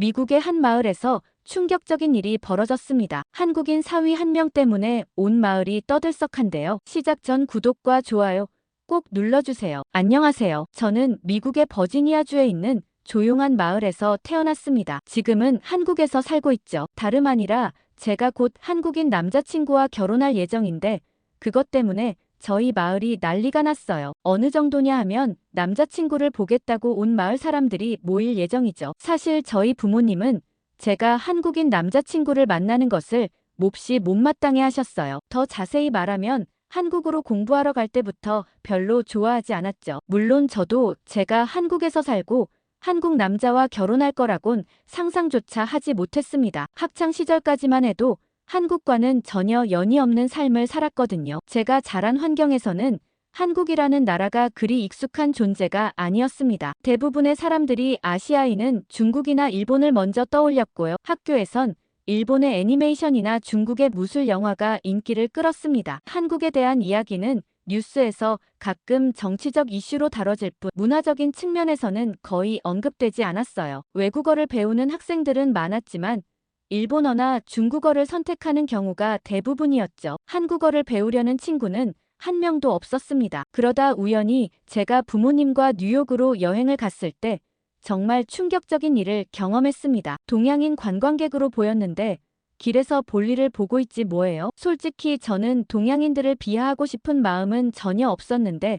미국의 한 마을에서 충격적인 일이 벌어졌습니다. 한국인 사위 한 명 때문에 온 마을이 떠들썩한데요. 시작 전 구독과 좋아요 꼭 눌러주세요. 안녕하세요. 저는 미국의 버지니아주에 있는 조용한 마을에서 태어났습니다. 지금은 한국에서 살고 있죠. 다름 아니라 제가 곧 한국인 남자친구와 결혼할 예정인데 그것 때문에 저희 마을이 난리가 났어요. 어느 정도냐 하면 남자친구를 보겠다고 온 마을 사람들이 모일 예정이죠. 사실 저희 부모님은 제가 한국인 남자친구를 만나는 것을 몹시 못마땅해 하셨어요. 더 자세히 말하면 한국으로 공부하러 갈 때부터 별로 좋아하지 않았죠. 물론 저도 제가 한국에서 살고 한국 남자와 결혼할 거라곤 상상조차 하지 못했습니다. 학창 시절까지만 해도 한국과는 전혀 연이 없는 삶을 살았거든요. 제가 자란 환경에서는 한국이라는 나라가 그리 익숙한 존재가 아니었습니다. 대부분의 사람들이 아시아인은 중국이나 일본을 먼저 떠올렸고요. 학교에선 일본의 애니메이션이나 중국의 무술 영화가 인기를 끌었습니다. 한국에 대한 이야기는 뉴스에서 가끔 정치적 이슈로 다뤄질 뿐 문화적인 측면에서는 거의 언급되지 않았어요. 외국어를 배우는 학생들은 많았지만 일본어나 중국어를 선택하는 경우가 대부분이었죠. 한국어를 배우려는 친구는 한 명도 없었습니다. 그러다 우연히 제가 부모님과 뉴욕으로 여행을 갔을 때 정말 충격적인 일을 경험했습니다. 동양인 관광객으로 보였는데 길에서 볼일을 보고 있지 뭐예요? 솔직히 저는 동양인들을 비하하고 싶은 마음은 전혀 없었는데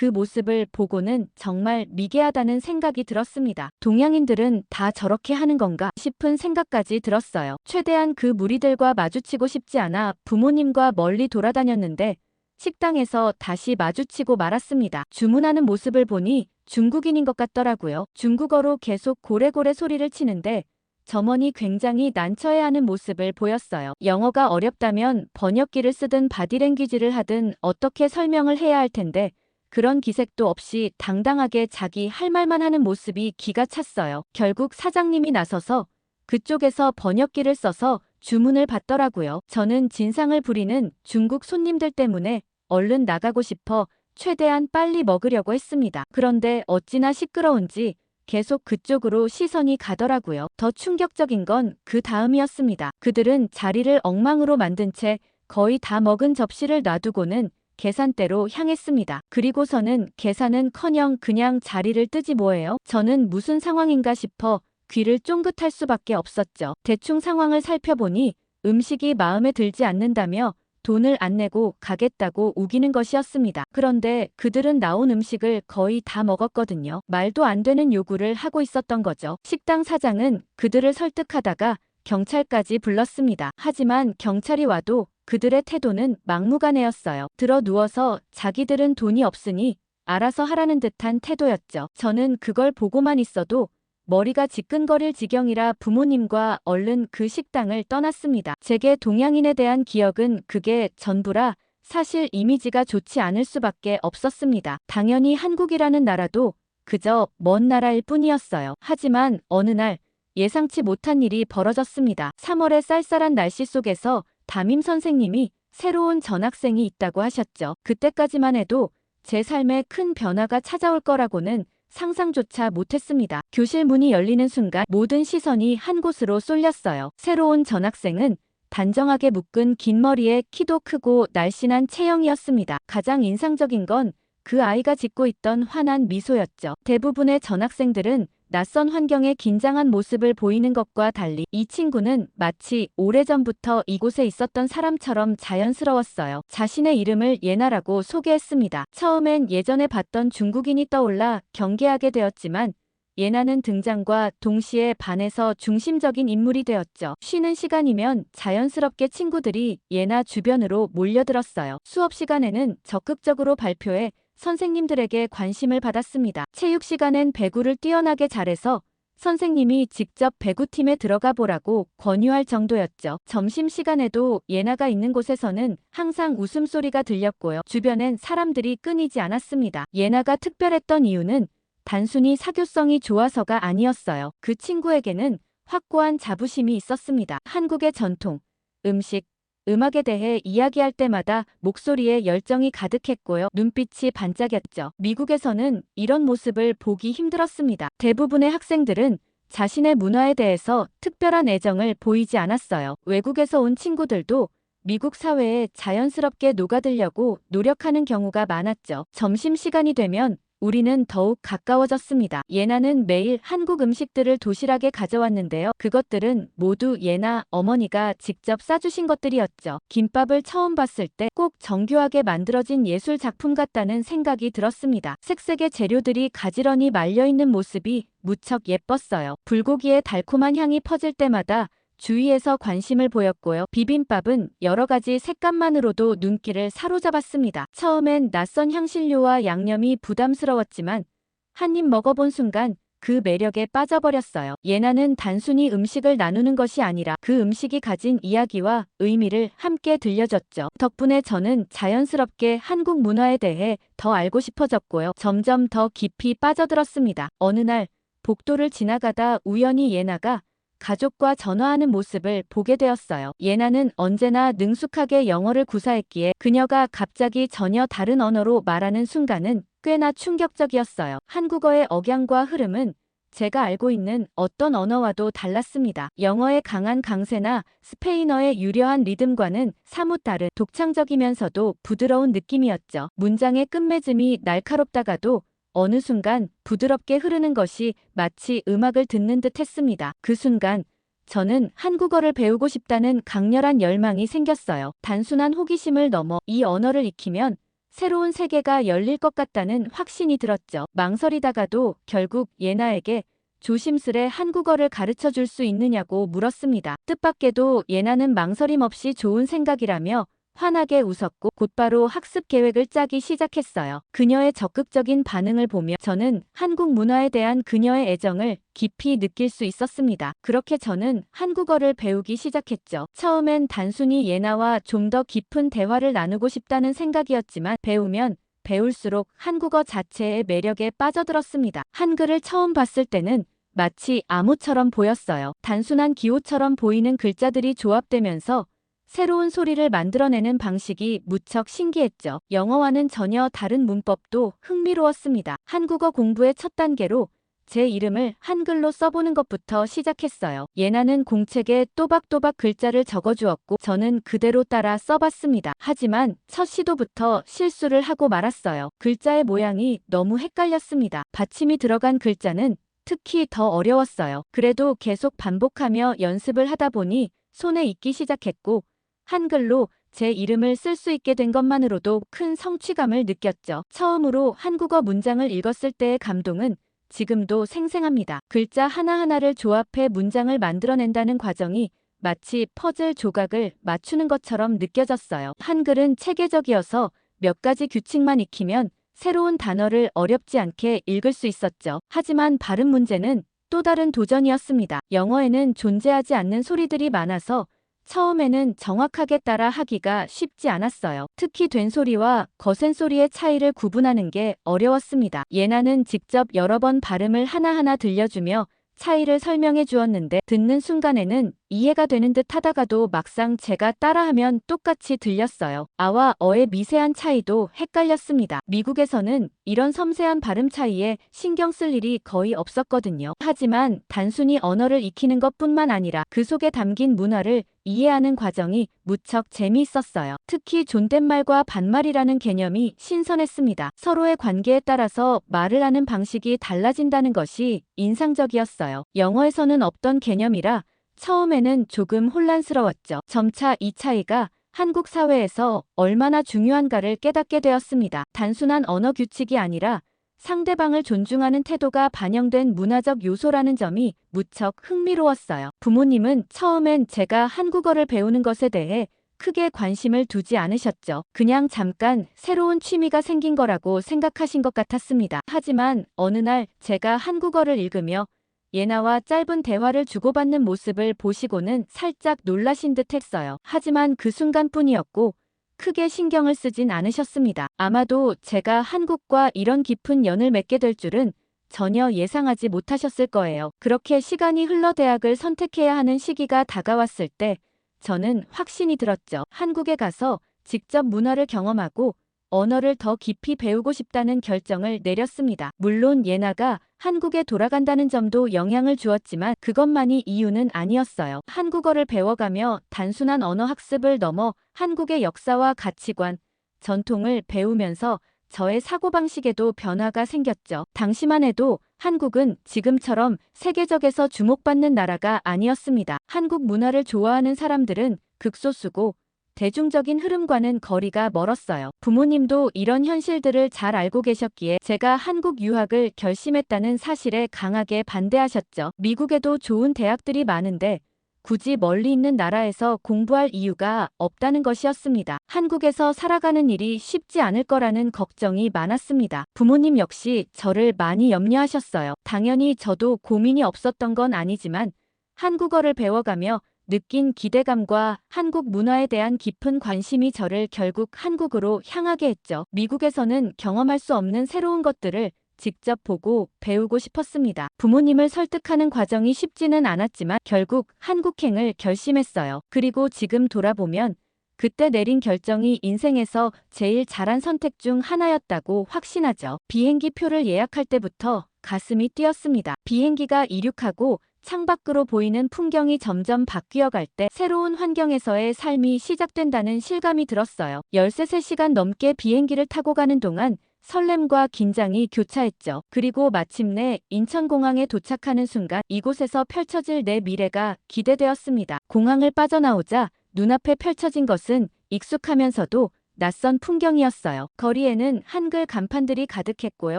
그 모습을 보고는 정말 미개하다는 생각이 들었습니다. 동양인들은 다 저렇게 하는 건가 싶은 생각까지 들었어요. 최대한 그 무리들과 마주치고 싶지 않아 부모님과 멀리 돌아다녔는데 식당에서 다시 마주치고 말았습니다. 주문하는 모습을 보니 중국인인 것 같더라고요. 중국어로 계속 고래고래 소리를 치는데 점원이 굉장히 난처해하는 모습을 보였어요. 영어가 어렵다면 번역기를 쓰든 바디랭귀지를 하든 어떻게 설명을 해야 할 텐데 그런 기색도 없이 당당하게 자기 할 말만 하는 모습이 기가 찼어요. 결국 사장님이 나서서 그쪽에서 번역기를 써서 주문을 받더라고요. 저는 진상을 부리는 중국 손님들 때문에 얼른 나가고 싶어 최대한 빨리 먹으려고 했습니다. 그런데 어찌나 시끄러운지 계속 그쪽으로 시선이 가더라고요. 더 충격적인 건 그 다음이었습니다. 그들은 자리를 엉망으로 만든 채 거의 다 먹은 접시를 놔두고는 계산대로 향했습니다. 그리고서는 계산은 커녕 그냥 자리를 뜨지 뭐예요? 저는 무슨 상황인가 싶어 귀를 쫑긋할 수밖에 없었죠. 대충 상황을 살펴보니 음식이 마음에 들지 않는다며 돈을 안 내고 가겠다고 우기는 것이었습니다. 그런데 그들은 나온 음식을 거의 다 먹었거든요. 말도 안 되는 요구를 하고 있었던 거죠. 식당 사장은 그들을 설득하다가 경찰까지 불렀습니다. 하지만 경찰이 와도 그들의 태도는 막무가내였어요. 들어 누워서 자기들은 돈이 없으니 알아서 하라는 듯한 태도였죠. 저는 그걸 보고만 있어도 머리가 지끈거릴 지경이라 부모님과 얼른 그 식당을 떠났습니다. 제게 동양인에 대한 기억은 그게 전부라 사실 이미지가 좋지 않을 수밖에 없었습니다. 당연히 한국이라는 나라도 그저 먼 나라일 뿐이었어요. 하지만 어느 날 예상치 못한 일이 벌어졌습니다. 3월의 쌀쌀한 날씨 속에서 담임 선생님이 새로운 전학생이 있다고 하셨죠. 그때까지만 해도 제 삶에 큰 변화가 찾아올 거라고는 상상조차 못했습니다. 교실 문이 열리는 순간 모든 시선이 한 곳으로 쏠렸어요. 새로운 전학생은 단정하게 묶은 긴 머리에 키도 크고 날씬한 체형이었습니다. 가장 인상적인 건 그 아이가 짓고 있던 환한 미소였죠. 대부분의 전학생들은 낯선 환경에 긴장한 모습을 보이는 것과 달리 이 친구는 마치 오래전부터 이곳에 있었던 사람처럼 자연스러웠어요. 자신의 이름을 예나라고 소개했습니다. 처음엔 예전에 봤던 중국인이 떠올라 경계하게 되었지만 예나는 등장과 동시에 반에서 중심적인 인물이 되었죠. 쉬는 시간이면 자연스럽게 친구들이 예나 주변으로 몰려들었어요. 수업 시간에는 적극적으로 발표해 선생님들에게 관심을 받았습니다. 체육 시간엔 배구를 뛰어나게 잘해서 선생님이 직접 배구팀에 들어가 보라고 권유할 정도였죠. 점심시간에도 예나가 있는 곳에서는 항상 웃음소리가 들렸고요. 주변엔 사람들이 끊이지 않았습니다. 예나가 특별했던 이유는 단순히 사교성이 좋아서가 아니었어요. 그 친구에게는 확고한 자부심이 있었습니다. 한국의 전통, 음식, 음악에 대해 이야기할 때마다 목소리에 열정이 가득했고요. 눈빛이 반짝였죠. 미국에서는 이런 모습을 보기 힘들었습니다. 대부분의 학생들은 자신의 문화에 대해서 특별한 애정을 보이지 않았어요. 외국에서 온 친구들도 미국 사회에 자연스럽게 녹아들려고 노력하는 경우가 많았죠. 점심시간이 되면 우리는 더욱 가까워졌습니다. 예나는 매일 한국 음식들을 도시락에 가져왔는데요. 그것들은 모두 예나 어머니가 직접 싸주신 것들이었죠. 김밥을 처음 봤을 때 꼭 정교하게 만들어진 예술 작품 같다는 생각이 들었습니다. 색색의 재료들이 가지런히 말려있는 모습이 무척 예뻤어요. 불고기의 달콤한 향이 퍼질 때마다 주위에서 관심을 보였고요. 비빔밥은 여러 가지 색감만으로도 눈길을 사로잡았습니다. 처음엔 낯선 향신료와 양념이 부담스러웠지만 한 입 먹어본 순간 그 매력에 빠져버렸어요. 예나는 단순히 음식을 나누는 것이 아니라 그 음식이 가진 이야기와 의미를 함께 들려줬죠. 덕분에 저는 자연스럽게 한국 문화에 대해 더 알고 싶어졌고요. 점점 더 깊이 빠져들었습니다. 어느 날 복도를 지나가다 우연히 예나가 가족과 전화하는 모습을 보게 되었어요. 예나는 언제나 능숙하게 영어를 구사했기에 그녀가 갑자기 전혀 다른 언어로 말하는 순간은 꽤나 충격적이었어요. 한국어의 억양과 흐름은 제가 알고 있는 어떤 언어와도 달랐습니다. 영어의 강한 강세나 스페인어의 유려한 리듬과는 사뭇 다른 독창적이면서도 부드러운 느낌이었죠. 문장의 끝맺음이 날카롭다가도 어느 순간 부드럽게 흐르는 것이 마치 음악을 듣는 듯 했습니다. 그 순간 저는 한국어를 배우고 싶다는 강렬한 열망이 생겼어요. 단순한 호기심을 넘어 이 언어를 익히면 새로운 세계가 열릴 것 같다는 확신이 들었죠. 망설이다가도 결국 예나에게 조심스레 한국어를 가르쳐 줄 수 있느냐고 물었습니다. 뜻밖에도 예나는 망설임 없이 좋은 생각이라며 환하게 웃었고 곧바로 학습 계획을 짜기 시작했어요. 그녀의 적극적인 반응을 보며 저는 한국 문화에 대한 그녀의 애정을 깊이 느낄 수 있었습니다. 그렇게 저는 한국어를 배우기 시작했죠. 처음엔 단순히 예나와 좀 더 깊은 대화를 나누고 싶다는 생각이었지만 배우면 배울수록 한국어 자체의 매력에 빠져들었습니다. 한글을 처음 봤을 때는 마치 암호처럼 보였어요. 단순한 기호처럼 보이는 글자들이 조합되면서 새로운 소리를 만들어내는 방식이 무척 신기했죠. 영어와는 전혀 다른 문법도 흥미로웠습니다. 한국어 공부의 첫 단계로 제 이름을 한글로 써보는 것부터 시작했어요. 예나는 공책에 또박또박 글자를 적어주었고 저는 그대로 따라 써봤습니다. 하지만 첫 시도부터 실수를 하고 말았어요. 글자의 모양이 너무 헷갈렸습니다. 받침이 들어간 글자는 특히 더 어려웠어요. 그래도 계속 반복하며 연습을 하다 보니 손에 익기 시작했고 한글로 제 이름을 쓸 수 있게 된 것만으로도 큰 성취감을 느꼈죠. 처음으로 한국어 문장을 읽었을 때의 감동은 지금도 생생합니다. 글자 하나하나를 조합해 문장을 만들어낸다는 과정이 마치 퍼즐 조각을 맞추는 것처럼 느껴졌어요. 한글은 체계적이어서 몇 가지 규칙만 익히면 새로운 단어를 어렵지 않게 읽을 수 있었죠. 하지만 발음 문제는 또 다른 도전이었습니다. 영어에는 존재하지 않는 소리들이 많아서 처음에는 정확하게 따라 하기가 쉽지 않았어요. 특히 된소리와 거센소리의 차이를 구분하는 게 어려웠습니다. 예나는 직접 여러 번 발음을 하나하나 들려주며 차이를 설명해 주었는데 듣는 순간에는 이해가 되는 듯 하다가도 막상 제가 따라하면 똑같이 들렸어요. 아와 어의 미세한 차이도 헷갈렸습니다. 미국에서는 이런 섬세한 발음 차이에 신경 쓸 일이 거의 없었거든요. 하지만 단순히 언어를 익히는 것 뿐만 아니라 그 속에 담긴 문화를 이해하는 과정이 무척 재미있었어요. 특히 존댓말과 반말이라는 개념이 신선했습니다. 서로의 관계에 따라서 말을 하는 방식이 달라진다는 것이 인상적이었어요. 영어에서는 없던 개념이라 처음에는 조금 혼란스러웠죠. 점차 이 차이가 한국 사회에서 얼마나 중요한가를 깨닫게 되었습니다. 단순한 언어 규칙이 아니라 상대방을 존중하는 태도가 반영된 문화적 요소라는 점이 무척 흥미로웠어요. 부모님은 처음엔 제가 한국어를 배우는 것에 대해 크게 관심을 두지 않으셨죠. 그냥 잠깐 새로운 취미가 생긴 거라고 생각하신 것 같았습니다. 하지만 어느 날 제가 한국어를 읽으며 예나와 짧은 대화를 주고받는 모습을 보시고는 살짝 놀라신 듯 했어요. 하지만 그 순간뿐이었고 크게 신경을 쓰진 않으셨습니다. 아마도 제가 한국과 이런 깊은 연을 맺게 될 줄은 전혀 예상하지 못하셨을 거예요. 그렇게 시간이 흘러 대학을 선택해야 하는 시기가 다가왔을 때 저는 확신이 들었죠. 한국에 가서 직접 문화를 경험하고 언어를 더 깊이 배우고 싶다는 결정을 내렸습니다. 물론 예나가 한국에 돌아간다는 점도 영향을 주었지만 그것만이 이유는 아니었어요. 한국어를 배워가며 단순한 언어 학습을 넘어 한국의 역사와 가치관, 전통을 배우면서 저의 사고방식에도 변화가 생겼죠. 당시만 해도 한국은 지금처럼 세계적에서 주목받는 나라가 아니었습니다. 한국 문화를 좋아하는 사람들은 극소수고 대중적인 흐름과는 거리가 멀었어요. 부모님도 이런 현실들을 잘 알고 계셨기에 제가 한국 유학을 결심했다는 사실에 강하게 반대하셨죠. 미국에도 좋은 대학들이 많은데 굳이 멀리 있는 나라에서 공부할 이유가 없다는 것이었습니다. 한국에서 살아가는 일이 쉽지 않을 거라는 걱정이 많았습니다. 부모님 역시 저를 많이 염려하셨어요. 당연히 저도 고민이 없었던 건 아니지만 한국어를 배워가며 느낀 기대감과 한국 문화에 대한 깊은 관심이 저를 결국 한국으로 향하게 했죠. 미국에서는 경험할 수 없는 새로운 것들을 직접 보고 배우고 싶었습니다. 부모님을 설득하는 과정이 쉽지는 않았지만 결국 한국행을 결심했어요. 그리고 지금 돌아보면 그때 내린 결정이 인생에서 제일 잘한 선택 중 하나였다고 확신하죠. 비행기 표를 예약할 때부터 가슴이 뛰었습니다. 비행기가 이륙하고 창밖으로 보이는 풍경이 점점 바뀌어 갈 때 새로운 환경에서의 삶이 시작된다는 실감이 들었어요. 13시간 넘게 비행기를 타고 가는 동안 설렘과 긴장이 교차했죠. 그리고 마침내 인천공항에 도착하는 순간 이곳에서 펼쳐질 내 미래가 기대되었습니다. 공항을 빠져나오자 눈앞에 펼쳐진 것은 익숙하면서도 낯선 풍경이었어요. 거리에는 한글 간판들이 가득했고요.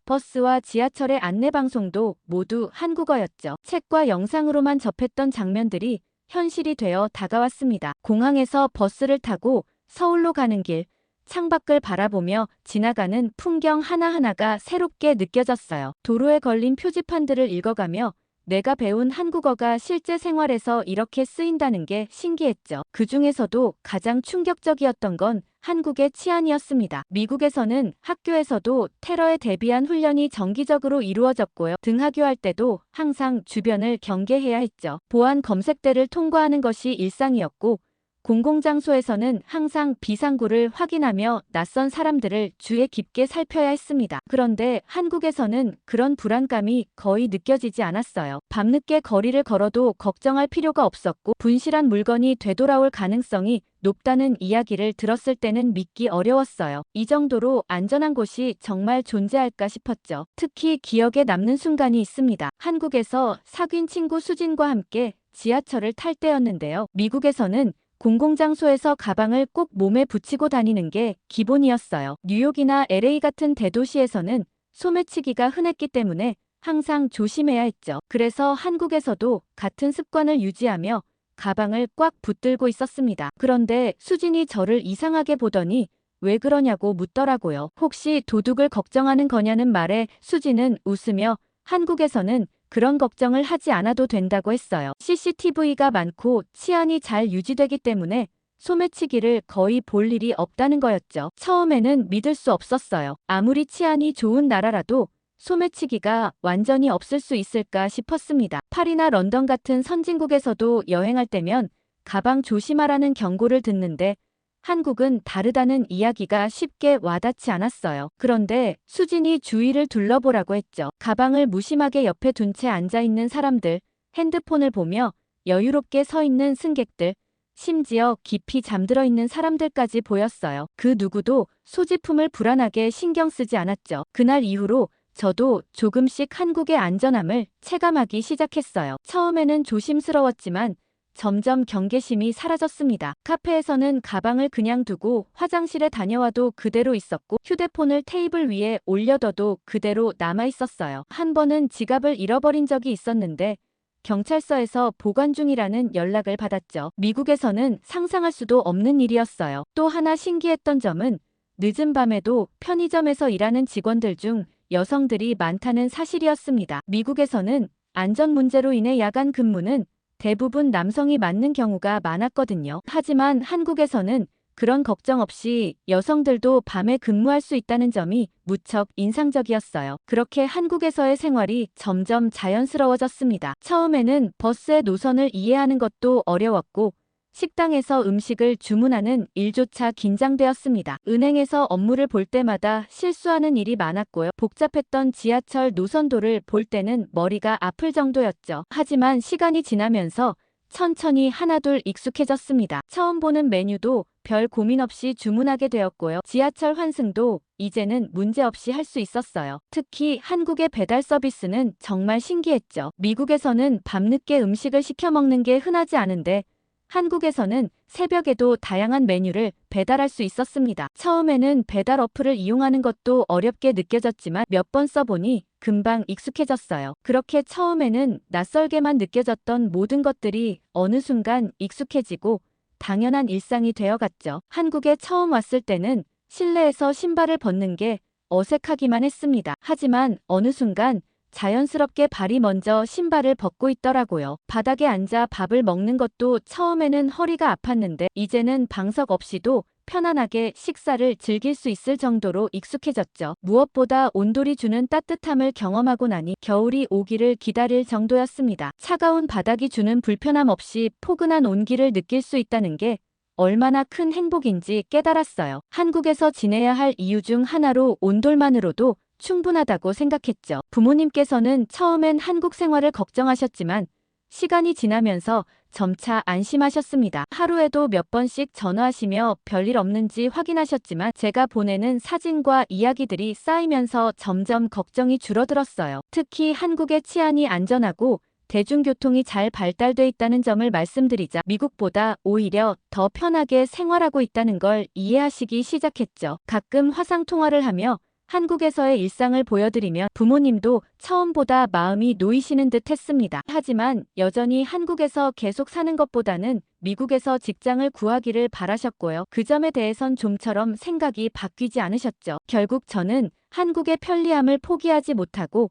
버스와 지하철의 안내방송도 모두 한국어였죠. 책과 영상으로만 접했던 장면들이 현실이 되어 다가왔습니다. 공항에서 버스를 타고 서울로 가는 길, 창밖을 바라보며 지나가는 풍경 하나하나가 새롭게 느껴졌어요. 도로에 걸린 표지판들을 읽어가며 내가 배운 한국어가 실제 생활에서 이렇게 쓰인다는 게 신기했죠. 그 중에서도 가장 충격적이었던 건 한국의 치안이었습니다. 미국에서는 학교에서도 테러에 대비한 훈련이 정기적으로 이루어졌고요. 등하교할 때도 항상 주변을 경계해야 했죠. 보안 검색대를 통과하는 것이 일상이었고 공공장소에서는 항상 비상구를 확인하며 낯선 사람들을 주의 깊게 살펴야 했습니다. 그런데 한국에서는 그런 불안감이 거의 느껴지지 않았어요. 밤늦게 거리를 걸어도 걱정할 필요가 없었고 분실한 물건이 되돌아올 가능성이 높다는 이야기를 들었을 때는 믿기 어려웠어요. 이 정도로 안전한 곳이 정말 존재할까 싶었죠. 특히 기억에 남는 순간이 있습니다. 한국에서 사귄 친구 수진과 함께 지하철을 탈 때였는데요. 미국에서는 공공장소에서 가방을 꼭 몸에 붙이고 다니는 게 기본이었어요. 뉴욕이나 LA 같은 대도시에서는 소매치기가 흔했기 때문에 항상 조심해야 했죠. 그래서 한국에서도 같은 습관을 유지하며 가방을 꽉 붙들고 있었습니다. 그런데 수진이 저를 이상하게 보더니 왜 그러냐고 묻더라고요. 혹시 도둑을 걱정하는 거냐는 말에 수진은 웃으며 한국에서는 그런 걱정을 하지 않아도 된다고 했어요. CCTV가 많고 치안이 잘 유지되기 때문에 소매치기를 거의 볼 일이 없다는 거였죠. 처음에는 믿을 수 없었어요. 아무리 치안이 좋은 나라라도 소매치기가 완전히 없을 수 있을까 싶었습니다. 파리나 런던 같은 선진국에서도 여행할 때면 가방 조심하라는 경고를 듣는데 한국은 다르다는 이야기가 쉽게 와닿지 않았어요. 그런데 수진이 주위를 둘러보라고 했죠. 가방을 무심하게 옆에 둔 채 앉아있는 사람들, 핸드폰을 보며 여유롭게 서 있는 승객들, 심지어 깊이 잠들어 있는 사람들까지 보였어요. 그 누구도 소지품을 불안하게 신경 쓰지 않았죠. 그날 이후로 저도 조금씩 한국의 안전함을 체감하기 시작했어요. 처음에는 조심스러웠지만 점점 경계심이 사라졌습니다. 카페에서는 가방을 그냥 두고 화장실에 다녀와도 그대로 있었고 휴대폰을 테이블 위에 올려둬도 그대로 남아 있었어요. 한 번은 지갑을 잃어버린 적이 있었는데 경찰서에서 보관 중이라는 연락을 받았죠. 미국에서는 상상할 수도 없는 일이었어요. 또 하나 신기했던 점은 늦은 밤에도 편의점에서 일하는 직원들 중 여성들이 많다는 사실이었습니다. 미국에서는 안전 문제로 인해 야간 근무는 대부분 남성이 맡는 경우가 많았거든요. 하지만 한국에서는 그런 걱정 없이 여성들도 밤에 근무할 수 있다는 점이 무척 인상적이었어요. 그렇게 한국에서의 생활이 점점 자연스러워졌습니다. 처음에는 버스의 노선을 이해하는 것도 어려웠고 식당에서 음식을 주문하는 일조차 긴장되었습니다. 은행에서 업무를 볼 때마다 실수하는 일이 많았고요. 복잡했던 지하철 노선도를 볼 때는 머리가 아플 정도였죠. 하지만 시간이 지나면서 천천히 하나둘 익숙해졌습니다. 처음 보는 메뉴도 별 고민 없이 주문하게 되었고요. 지하철 환승도 이제는 문제없이 할 수 있었어요. 특히 한국의 배달 서비스는 정말 신기했죠. 미국에서는 밤늦게 음식을 시켜 먹는 게 흔하지 않은데 한국에서는 새벽에도 다양한 메뉴를 배달할 수 있었습니다. 처음에는 배달 어플을 이용하는 것도 어렵게 느껴졌지만 몇 번 써보니 금방 익숙해졌어요. 그렇게 처음에는 낯설게만 느껴졌던 모든 것들이 어느 순간 익숙해지고 당연한 일상이 되어갔죠. 한국에 처음 왔을 때는 실내에서 신발을 벗는 게 어색하기만 했습니다. 하지만 어느 순간 자연스럽게 발이 먼저 신발을 벗고 있더라고요. 바닥에 앉아 밥을 먹는 것도 처음에는 허리가 아팠는데 이제는 방석 없이도 편안하게 식사를 즐길 수 있을 정도로 익숙해졌죠. 무엇보다 온돌이 주는 따뜻함을 경험하고 나니 겨울이 오기를 기다릴 정도였습니다. 차가운 바닥이 주는 불편함 없이 포근한 온기를 느낄 수 있다는 게 얼마나 큰 행복인지 깨달았어요. 한국에서 지내야 할 이유 중 하나로 온돌만으로도 충분하다고 생각했죠. 부모님께서는 처음엔 한국 생활을 걱정하셨지만 시간이 지나면서 점차 안심하셨습니다. 하루에도 몇 번씩 전화하시며 별일 없는지 확인하셨지만 제가 보내는 사진과 이야기들이 쌓이면서 점점 걱정이 줄어들었어요. 특히 한국의 치안이 안전하고 대중교통이 잘 발달돼 있다는 점을 말씀드리자 미국보다 오히려 더 편하게 생활하고 있다는 걸 이해하시기 시작했죠. 가끔 화상통화를 하며 한국에서의 일상을 보여드리면 부모님도 처음보다 마음이 놓이시는 듯 했습니다. 하지만 여전히 한국에서 계속 사는 것보다는 미국에서 직장을 구하기를 바라셨고요. 그 점에 대해선 좀처럼 생각이 바뀌지 않으셨죠. 결국 저는 한국의 편리함을 포기하지 못하고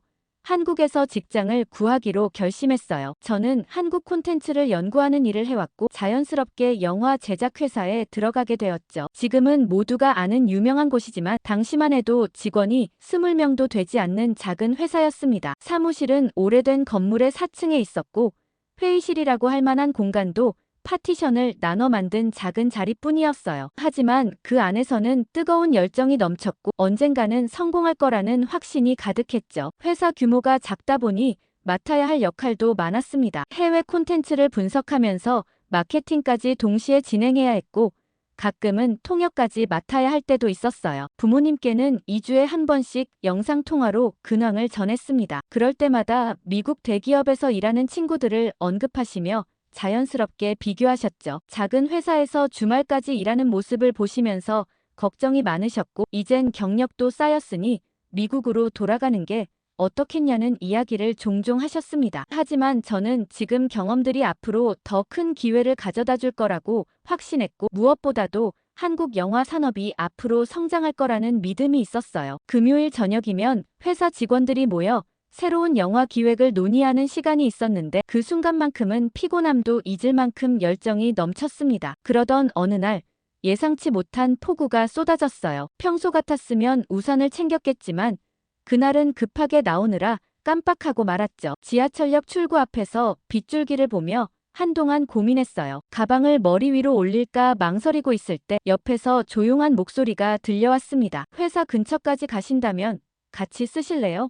한국에서 직장을 구하기로 결심했어요. 저는 한국 콘텐츠를 연구하는 일을 해왔고 자연스럽게 영화 제작 회사에 들어가게 되었죠. 지금은 모두가 아는 유명한 곳이지만 당시만 해도 직원이 20명도 되지 않는 작은 회사였습니다. 사무실은 오래된 건물의 4층에 있었고 회의실이라고 할 만한 공간도 파티션을 나눠 만든 작은 자리뿐이었어요. 하지만 그 안에서는 뜨거운 열정이 넘쳤고 언젠가는 성공할 거라는 확신이 가득했죠. 회사 규모가 작다 보니 맡아야 할 역할도 많았습니다. 해외 콘텐츠를 분석하면서 마케팅까지 동시에 진행해야 했고 가끔은 통역까지 맡아야 할 때도 있었어요. 부모님께는 2주에 한 번씩 영상통화로 근황을 전했습니다. 그럴 때마다 미국 대기업에서 일하는 친구들을 언급하시며 자연스럽게 비교하셨죠. 작은 회사에서 주말까지 일하는 모습을 보시면서 걱정이 많으셨고 이젠 경력도 쌓였으니 미국으로 돌아가는 게 어떻겠냐는 이야기를 종종 하셨습니다. 하지만 저는 지금 경험들이 앞으로 더 큰 기회를 가져다 줄 거라고 확신했고 무엇보다도 한국 영화 산업이 앞으로 성장할 거라는 믿음이 있었어요. 금요일 저녁이면 회사 직원들이 모여 새로운 영화 기획을 논의하는 시간이 있었는데 그 순간만큼은 피곤함도 잊을 만큼 열정이 넘쳤습니다. 그러던 어느 날 예상치 못한 폭우가 쏟아졌어요. 평소 같았으면 우산을 챙겼겠지만 그날은 급하게 나오느라 깜빡하고 말았죠. 지하철역 출구 앞에서 빗줄기를 보며 한동안 고민했어요. 가방을 머리 위로 올릴까 망설이고 있을 때 옆에서 조용한 목소리가 들려왔습니다. 회사 근처까지 가신다면 같이 쓰실래요?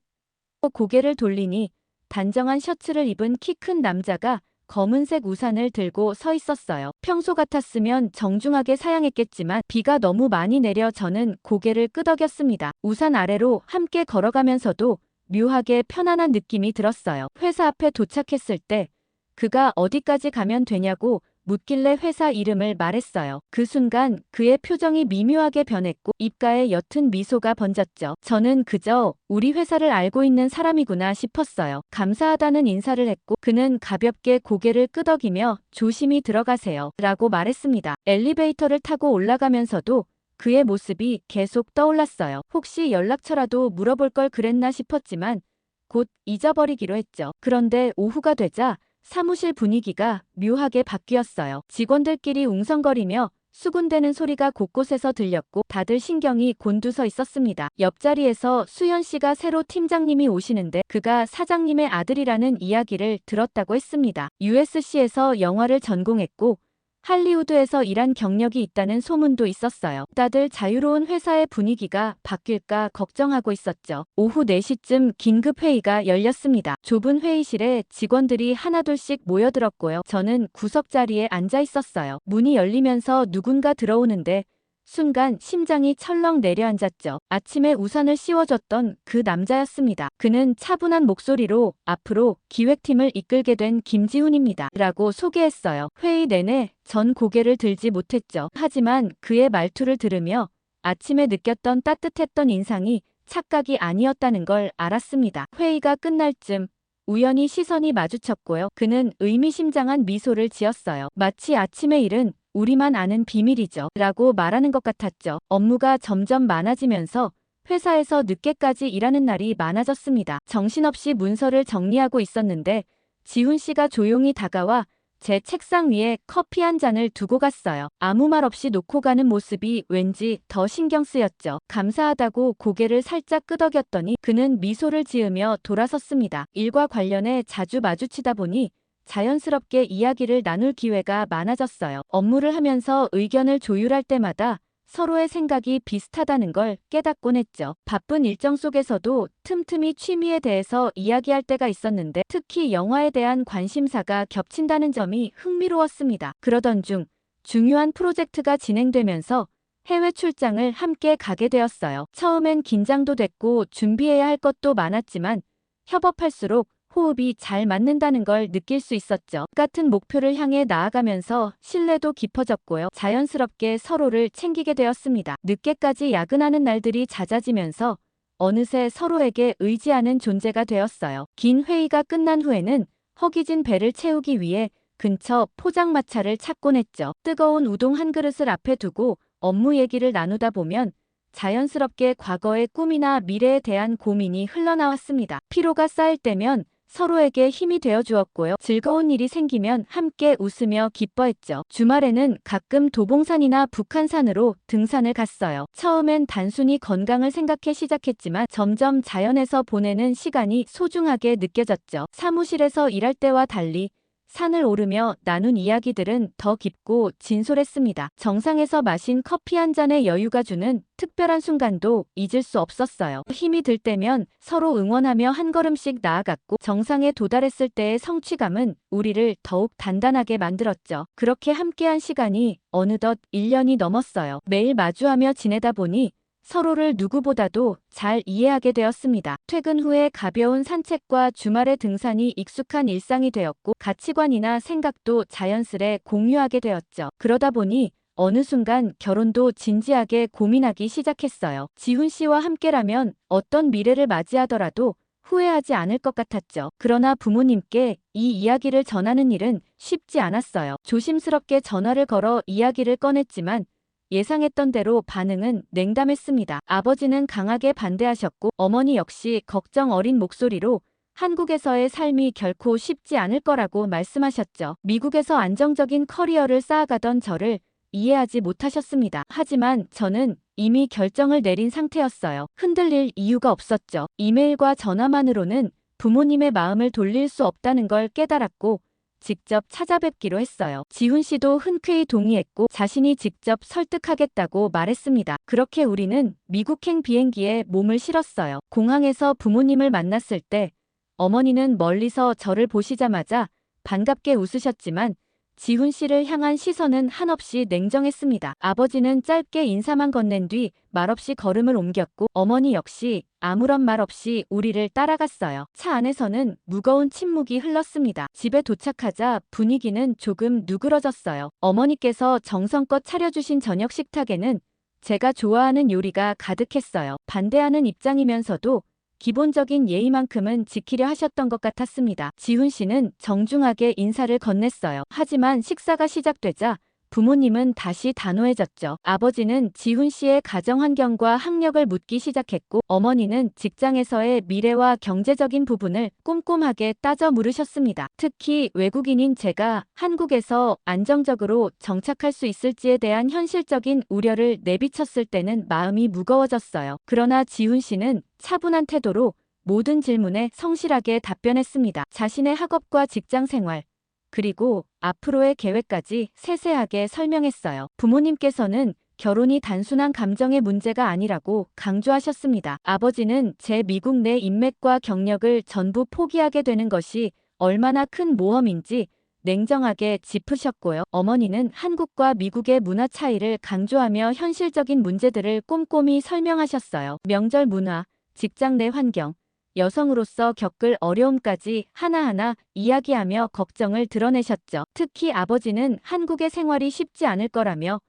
고개를 돌리니 단정한 셔츠를 입은 키 큰 남자가 검은색 우산을 들고 서 있었어요. 평소 같았으면 정중하게 사양했겠지만 비가 너무 많이 내려 저는 고개를 끄덕였습니다. 우산 아래로 함께 걸어가면서도 묘하게 편안한 느낌이 들었어요. 회사 앞에 도착했을 때 그가 어디까지 가면 되냐고 묻길래 회사 이름을 말했어요. 그 순간 그의 표정이 미묘하게 변했고 입가에 옅은 미소가 번졌죠. 저는 그저 우리 회사를 알고 있는 사람이구나 싶었어요. 감사하다는 인사를 했고 그는 가볍게 고개를 끄덕이며 조심히 들어가세요. 라고 말했습니다. 엘리베이터를 타고 올라가면서도 그의 모습이 계속 떠올랐어요. 혹시 연락처라도 물어볼 걸 그랬나 싶었지만 곧 잊어버리기로 했죠. 그런데 오후가 되자 사무실 분위기가 묘하게 바뀌었어요. 직원들끼리 웅성거리며 수군대는 소리가 곳곳에서 들렸고 다들 신경이 곤두서 있었습니다. 옆자리에서 수연 씨가 새로 팀장님이 오시는데 그가 사장님의 아들이라는 이야기를 들었다고 했습니다. USC에서 영화를 전공했고 할리우드에서 일한 경력이 있다는 소문도 있었어요. 다들 자유로운 회사의 분위기가 바뀔까 걱정하고 있었죠. 오후 4시쯤 긴급 회의가 열렸습니다. 좁은 회의실에 직원들이 하나둘씩 모여들었고요. 저는 구석 자리에 앉아 있었어요. 문이 열리면서 누군가 들어오는데 순간 심장이 철렁 내려앉았죠. 아침에 우산을 씌워줬던 그 남자였습니다. 그는 차분한 목소리로 앞으로 기획팀을 이끌게 된 김지훈입니다. 라고 소개했어요. 회의 내내 전 고개를 들지 못했죠. 하지만 그의 말투를 들으며 아침에 느꼈던 따뜻했던 인상이 착각이 아니었다는 걸 알았습니다. 회의가 끝날 쯤 우연히 시선이 마주쳤고요. 그는 의미심장한 미소를 지었어요. 마치 아침의 일은 우리만 아는 비밀이죠. 라고 말하는 것 같았죠. 업무가 점점 많아지면서 회사에서 늦게까지 일하는 날이 많아졌습니다. 정신없이 문서를 정리하고 있었는데 지훈 씨가 조용히 다가와 제 책상 위에 커피 한 잔을 두고 갔어요. 아무 말 없이 놓고 가는 모습이 왠지 더 신경 쓰였죠. 감사하다고 고개를 살짝 끄덕였더니 그는 미소를 지으며 돌아섰습니다. 일과 관련해 자주 마주치다 보니 자연스럽게 이야기를 나눌 기회가 많아졌어요. 업무를 하면서 의견을 조율할 때마다 서로의 생각이 비슷하다는 걸 깨닫곤 했죠. 바쁜 일정 속에서도 틈틈이 취미에 대해서 이야기할 때가 있었는데 특히 영화에 대한 관심사가 겹친다는 점이 흥미로웠습니다. 그러던 중 중요한 프로젝트가 진행되면서 해외 출장을 함께 가게 되었어요. 처음엔 긴장도 됐고 준비해야 할 것도 많았지만 협업할수록 호흡이 잘 맞는다는 걸 느낄 수 있었죠. 같은 목표를 향해 나아가면서 신뢰도 깊어졌고요. 자연스럽게 서로를 챙기게 되었습니다. 늦게까지 야근하는 날들이 잦아지면서 어느새 서로에게 의지하는 존재가 되었어요. 긴 회의가 끝난 후에는 허기진 배를 채우기 위해 근처 포장마차를 찾곤 했죠. 뜨거운 우동 한 그릇을 앞에 두고 업무 얘기를 나누다 보면 자연스럽게 과거의 꿈이나 미래에 대한 고민이 흘러나왔습니다. 피로가 쌓일 때면 서로에게 힘이 되어 주었고요. 즐거운 일이 생기면 함께 웃으며 기뻐했죠. 주말에는 가끔 도봉산이나 북한산으로 등산을 갔어요. 처음엔 단순히 건강을 생각해 시작했지만 점점 자연에서 보내는 시간이 소중하게 느껴졌죠. 사무실에서 일할 때와 달리 산을 오르며 나눈 이야기들은 더 깊고 진솔했습니다. 정상에서 마신 커피 한 잔의 여유가 주는 특별한 순간도 잊을 수 없었어요. 힘이 들 때면 서로 응원하며 한 걸음씩 나아갔고 정상에 도달했을 때의 성취감은 우리를 더욱 단단하게 만들었죠. 그렇게 함께한 시간이 어느덧 1년이 넘었어요. 매일 마주하며 지내다 보니 서로를 누구보다도 잘 이해하게 되었습니다. 퇴근 후에 가벼운 산책과 주말의 등산이 익숙한 일상이 되었고 가치관이나 생각도 자연스레 공유하게 되었죠. 그러다 보니 어느 순간 결혼도 진지하게 고민하기 시작했어요. 지훈 씨와 함께라면 어떤 미래를 맞이하더라도 후회하지 않을 것 같았죠. 그러나 부모님께 이 이야기를 전하는 일은 쉽지 않았어요. 조심스럽게 전화를 걸어 이야기를 꺼냈지만 예상했던 대로 반응은 냉담했습니다. 아버지는 강하게 반대하셨고 어머니 역시 걱정 어린 목소리로 한국에서의 삶이 결코 쉽지 않을 거라고 말씀하셨죠. 미국에서 안정적인 커리어를 쌓아가던 저를 이해하지 못하셨습니다. 하지만 저는 이미 결정을 내린 상태였어요. 흔들릴 이유가 없었죠. 이메일과 전화만으로는 부모님의 마음을 돌릴 수 없다는 걸 깨달았고 직접 찾아뵙기로 했어요. 지훈 씨도 흔쾌히 동의했고 자신이 직접 설득하겠다고 말했습니다. 그렇게 우리는 미국행 비행기에 몸을 실었어요. 공항에서 부모님을 만났을 때 어머니는 멀리서 저를 보시자마자 반갑게 웃으셨지만 지훈 씨를 향한 시선은 한없이 냉정했습니다. 아버지는 짧게 인사만 건넨 뒤 말없이 걸음을 옮겼고 어머니 역시 아무런 말 없이 우리를 따라갔어요. 차 안에서는 무거운 침묵이 흘렀습니다. 집에 도착하자 분위기는 조금 누그러졌어요. 어머니께서 정성껏 차려주신 저녁 식탁에는 제가 좋아하는 요리가 가득했어요. 반대하는 입장이면서도 기본적인 예의만큼은 지키려 하셨던 것 같았습니다. 지훈 씨는 정중하게 인사를 건넸어요. 하지만 식사가 시작되자 부모님은 다시 단호해졌죠. 아버지는 지훈 씨의 가정 환경과 학력을 묻기 시작했고 어머니는 직장에서의 미래와 경제적인 부분을 꼼꼼하게 따져 물으셨습니다. 특히 외국인인 제가 한국에서 안정적으로 정착할 수 있을지에 대한 현실적인 우려를 내비쳤을 때는 마음이 무거워졌어요. 그러나 지훈 씨는 차분한 태도로 모든 질문에 성실하게 답변했습니다. 자신의 학업과 직장 생활, 그리고 앞으로의 계획까지 세세하게 설명했어요. 부모님께서는 결혼이 단순한 감정의 문제가 아니라고 강조하셨습니다. 아버지는 제 미국 내 인맥과 경력을 전부 포기하게 되는 것이 얼마나 큰 모험인지 냉정하게 짚으셨고요. 어머니는 한국과 미국의 문화 차이를 강조하며 현실적인 문제들을 꼼꼼히 설명하셨어요. 명절 문화, 직장 내 환경, 여성으로서 겪을 어려움까지 하나하나 이야기하며 걱정을 드러내셨죠. 특히 아버지는 한국의 생활이 쉽지 않을 거라며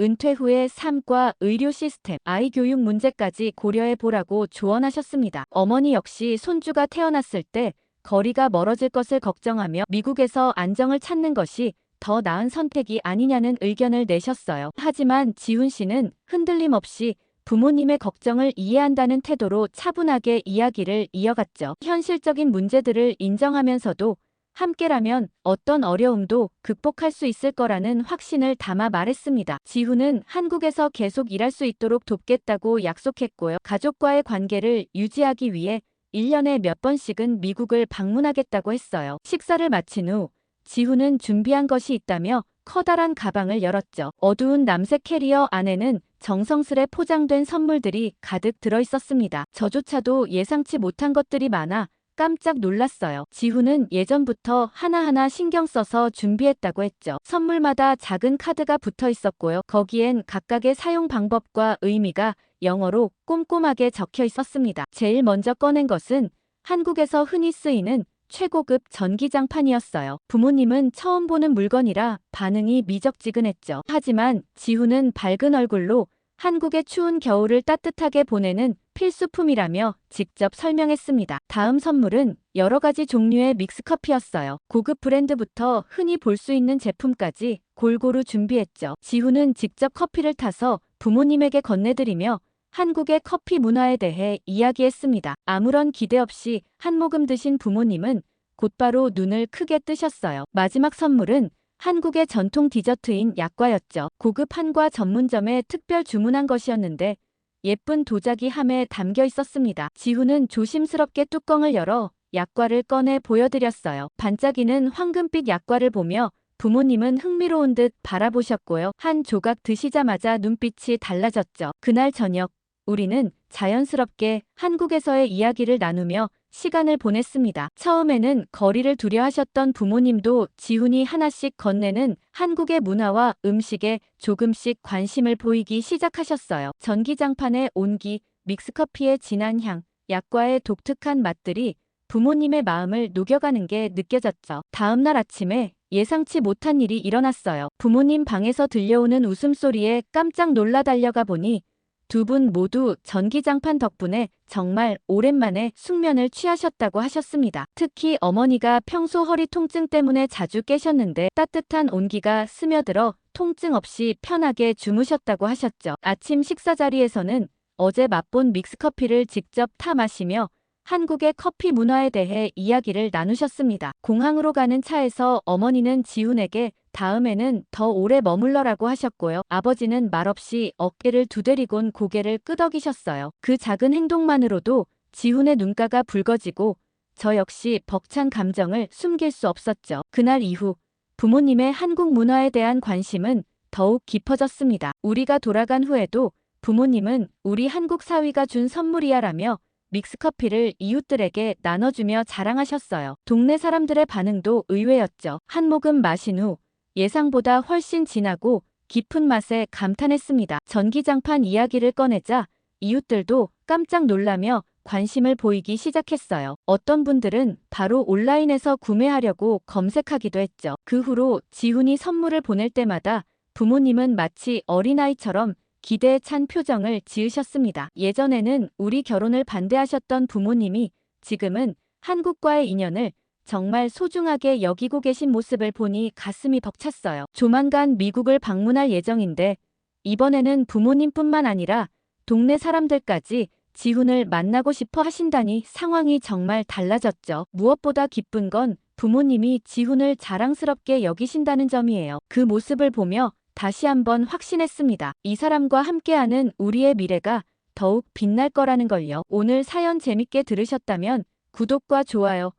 은퇴 후의 삶과 의료 시스템, 아이 교육 문제까지 고려해 보라고 조언하셨습니다. 어머니 역시 손주가 태어났을 때 거리가 멀어질 것을 걱정하며 미국에서 안정을 찾는 것이 더 나은 선택이 아니냐는 의견을 내셨어요. 하지만 지훈 씨는 흔들림 없이 부모님의 걱정을 이해한다는 태도로 차분하게 이야기를 이어갔죠. 현실적인 문제들을 인정하면서도 함께라면 어떤 어려움도 극복할 수 있을 거라는 확신을 담아 말했습니다. 지훈은 한국에서 계속 일할 수 있도록 돕겠다고 약속했고요. 가족과의 관계를 유지하기 위해 1년에 몇 번씩은 미국을 방문하겠다고 했어요. 식사를 마친 후 지훈은 준비한 것이 있다며 커다란 가방을 열었죠. 어두운 남색 캐리어 안에는 정성스레 포장된 선물들이 가득 들어 있었습니다. 저조차도 예상치 못한 것들이 많아 깜짝 놀랐어요. 지훈은 예전부터 하나하나 신경 써서 준비했다고 했죠. 선물마다 작은 카드가 붙어 있었고요. 거기엔 각각의 사용 방법과 의미가 영어로 꼼꼼하게 적혀 있었습니다. 제일 먼저 꺼낸 것은 한국에서 흔히 쓰이는 최고급 전기장판이었어요. 부모님은 처음 보는 물건이라 반응이 미적지근했죠. 하지만 지훈은 밝은 얼굴로 한국의 추운 겨울을 따뜻하게 보내는 필수품이라며 직접 설명했습니다. 다음 선물은 여러 가지 종류의 믹스커피였어요. 고급 브랜드부터 흔히 볼 수 있는 제품까지 골고루 준비했죠. 지훈은 직접 커피를 타서 부모님에게 건네드리며 한국의 커피 문화에 대해 이야기했습니다. 아무런 기대 없이 한 모금 드신 부모님은 곧바로 눈을 크게 뜨셨어요. 마지막 선물은 한국의 전통 디저트인 약과였죠. 고급 한과 전문점에 특별 주문한 것이었는데 예쁜 도자기 함에 담겨 있었습니다. 지훈은 조심스럽게 뚜껑을 열어 약과를 꺼내 보여드렸어요. 반짝이는 황금빛 약과를 보며 부모님은 흥미로운 듯 바라보셨고요. 한 조각 드시자마자 눈빛이 달라졌죠. 그날 저녁 우리는 자연스럽게 한국에서의 이야기를 나누며 시간을 보냈습니다. 처음에는 거리를 두려 하셨던 부모님도 지훈이 하나씩 건네는 한국의 문화와 음식에 조금씩 관심을 보이기 시작하셨어요. 전기장판의 온기, 믹스커피의 진한 향, 약과의 독특한 맛들이 부모님의 마음을 녹여가는 게 느껴졌죠. 다음날 아침에 예상치 못한 일이 일어났어요. 부모님 방에서 들려오는 웃음소리에 깜짝 놀라 달려가 보니 두 분 모두 전기장판 덕분에 정말 오랜만에 숙면을 취하셨다고 하셨습니다. 특히 어머니가 평소 허리 통증 때문에 자주 깨셨는데 따뜻한 온기가 스며들어 통증 없이 편하게 주무셨다고 하셨죠. 아침 식사 자리에서는 어제 맛본 믹스커피를 직접 타 마시며 한국의 커피 문화에 대해 이야기를 나누셨습니다. 공항으로 가는 차에서 어머니는 지훈에게 다음에는 더 오래 머물러라고 하셨고요. 아버지는 말없이 어깨를 두드리곤 고개를 끄덕이셨어요. 그 작은 행동만으로도 지훈의 눈가가 붉어지고 저 역시 벅찬 감정을 숨길 수 없었죠. 그날 이후 부모님의 한국 문화에 대한 관심은 더욱 깊어졌습니다. 우리가 돌아간 후에도 부모님은 우리 한국 사위가 준 선물이야라며 믹스커피를 이웃들에게 나눠주며 자랑하셨어요. 동네 사람들의 반응도 의외였죠. 한 모금 마신 후 예상보다 훨씬 진하고 깊은 맛에 감탄했습니다. 전기장판 이야기를 꺼내자 이웃들도 깜짝 놀라며 관심을 보이기 시작했어요. 어떤 분들은 바로 온라인에서 구매하려고 검색하기도 했죠. 그 후로 지훈이 선물을 보낼 때마다 부모님은 마치 어린아이처럼 기대에 찬 표정을 지으셨습니다. 예전에는 우리 결혼을 반대하셨던 부모님이 지금은 한국과의 인연을 정말 소중하게 여기고 계신 모습을 보니 가슴이 벅찼어요. 조만간 미국을 방문할 예정인데 이번에는 부모님뿐만 아니라 동네 사람들까지 지훈을 만나고 싶어 하신다니 상황이 정말 달라졌죠. 무엇보다 기쁜 건 부모님이 지훈을 자랑스럽게 여기신다는 점이에요. 그 모습을 보며 다시 한번 확신했습니다. 이 사람과 함께하는 우리의 미래가 더욱 빛날 거라는 걸요. 오늘 사연 재밌게 들으셨다면 구독과 좋아요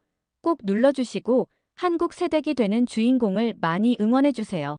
꼭 눌러주시고 한국 세댁이 되는 주인공을 많이 응원해주세요.